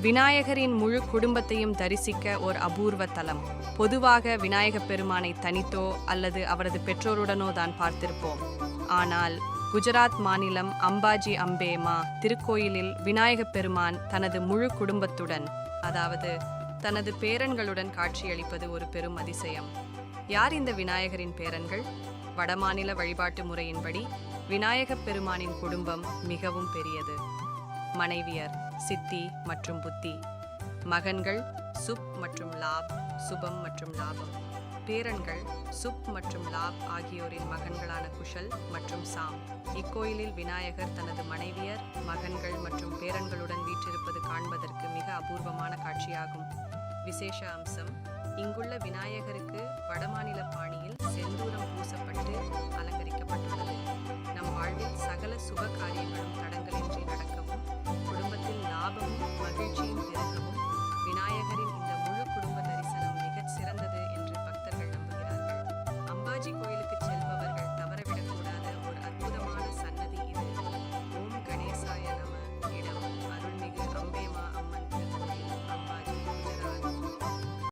விநாயகரின் முழு குடும்பத்தையும் தரிசிக்க ஒரு அபூர்வ தலம். பொதுவாக விநாயகப் பெருமானை தனித்தோ அல்லது அவரது பெற்றோருடனோ தான் பார்த்திருப்போம். ஆனால் குஜராத் மாநிலம் அம்பாஜி அம்பேமா திருக்கோயிலில் விநாயகப் பெருமான் தனது முழு குடும்பத்துடன் அதாவது தனது பேரன்களுடன் காட்சியளிப்பது ஒரு பெரும் அதிசயம். யார் இந்த விநாயகரின் பேரன்கள்? வடமாநில வழிபாட்டு முறையின்படி விநாயகப் பெருமானின் குடும்பம் மிகவும் பெரியது. மனைவியர் சித்தி மற்றும் புத்தி. மகன்கள் சுப் மற்றும் லாப் சுபம் மற்றும் லாபம். பேரன்கள் சுப் மற்றும் லாப் ஆகியோரின் மகன்களான குஷல் மற்றும் சாம். இக்கோயிலில் விநாயகர் தனது மனைவியர் மகன்கள் மற்றும் பேரன்களுடன் வீற்றிருப்பது காண்பதற்கு மிக அபூர்வமான காட்சியாகும். விசேஷ அம்சம் இங்குள்ள விநாயகருக்கு வடமாநில பாணியில் செந்தூரம் பூசப்பட்டு அலங்கரிக்கப்பட்டுள்ளது. நம் வாழ்வில் சகல சுப காரியங்களும் alegría.